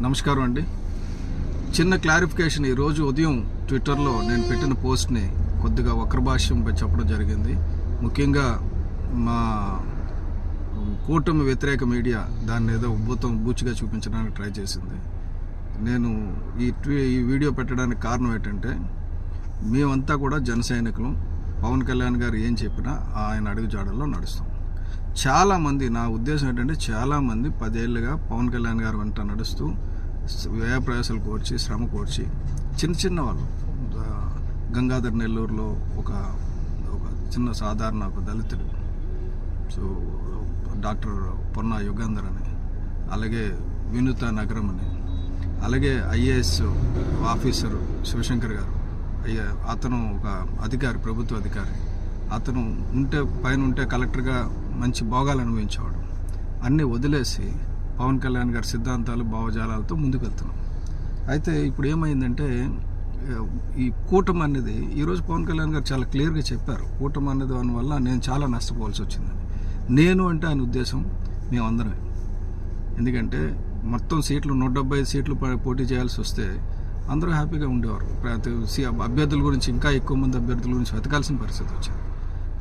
నమస్కారం అండి. చిన్న క్లారిఫికేషన్ ఈరోజు ఉదయం ట్విట్టర్లో నేను పెట్టిన పోస్ట్ని కొద్దిగా వక్ర భాష్యంపై చెప్పడం జరిగింది. ముఖ్యంగా మా కూటమి వ్యతిరేక మీడియా దాన్ని ఏదో ఉబ్బుతం బూచిగా చూపించడానికి ట్రై చేసింది. నేను ఈ ట్వీ ఈ వీడియో పెట్టడానికి కారణం ఏంటంటే మేమంతా కూడా జన సైనికులు. పవన్ కళ్యాణ్ గారు ఏం చెప్పినా ఆయన అడుగుజాడల్లో నడుస్తాం. చాలామంది నా ఉద్దేశం ఏంటంటే చాలామంది పదేళ్ళుగా పవన్ కళ్యాణ్ గారు వెంట నడుస్తూ వ్యయ ప్రయాసాలు కోర్చి శ్రమ కోర్చి చిన్న చిన్న వాళ్ళు గంగాధర్ నెల్లూరులో ఒక ఒక చిన్న సాధారణ ఒక దళితుడు. సో డాక్టర్ పొన్న యుగంధర్ అని అలాగే వినుత నగరం అని అలాగే ఐఏఎస్ ఆఫీసర్ శివశంకర్ గారు అయ్యా అతను ఒక అధికారి ప్రభుత్వ అధికారి. అతను ఉంటే పైన ఉంటే కలెక్టర్గా మంచి భోగాలు అనుభవించేవాడు. అన్నీ వదిలేసి పవన్ కళ్యాణ్ గారి సిద్ధాంతాలు భావజాలాలతో ముందుకెళ్తున్నాం అయితే ఇప్పుడు ఏమైందంటే ఈ కూటమి అనేది ఈరోజు పవన్ కళ్యాణ్ గారు చాలా క్లియర్గా చెప్పారు. కూటమి అనేది దాని వల్ల నేను చాలా నష్టపోవాల్సి వచ్చిందని. నేను అంటే ఆయన ఉద్దేశం మేమందరమే. ఎందుకంటే మొత్తం సీట్లు నూట డెబ్బై సీట్లు పోటీ చేయాల్సి వస్తే అందరూ హ్యాపీగా ఉండేవారు. ప్రతి అభ్యర్థుల గురించి ఇంకా ఎక్కువ మంది అభ్యర్థుల గురించి వెతకాల్సిన పరిస్థితి వచ్చింది.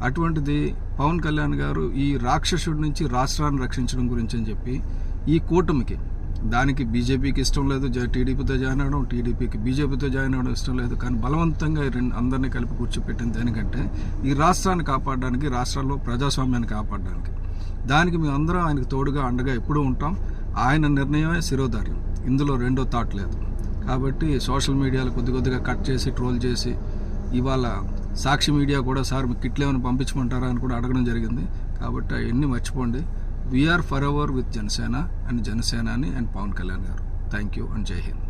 అటువంటిది పవన్ కళ్యాణ్ గారు ఈ రాక్షసుడి నుంచి రాష్ట్రాన్ని రక్షించడం గురించి అని చెప్పి ఈ కూటమికి దానికి బీజేపీకి ఇష్టం లేదు టీడీపీతో జాయిన్ అవ్వడం టీడీపీకి బీజేపీతో జాయిన్ అవ్వడం ఇష్టం లేదు. కానీ బలవంతంగా రెండు అందరినీ కలిపి కూర్చోపెట్టింది దేనికంటే ఈ రాష్ట్రాన్ని కాపాడడానికి రాష్ట్రాల్లో ప్రజాస్వామ్యాన్ని కాపాడడానికి. దానికి మేము అందరం ఆయనకు తోడుగా అండగా ఎప్పుడూ ఉంటాం. ఆయన నిర్ణయమే శిరోధార్యం. ఇందులో రెండో థాట్ లేదు. కాబట్టి సోషల్ మీడియాలో కొద్ది కొద్దిగా కట్ చేసి ట్రోల్ చేసి ఇవాళ సాక్షి మీడియా కూడా సార్ మీకు కిట్లు ఏమైనా పంపించమంటారా? అని కూడా అడగడం జరిగింది. కాబట్టి అవన్నీ మర్చిపోండి. We are for ever with Janasena and Janasenani and Pawan Kalyan గారు. థ్యాంక్ యూ అండ్ జై హింద్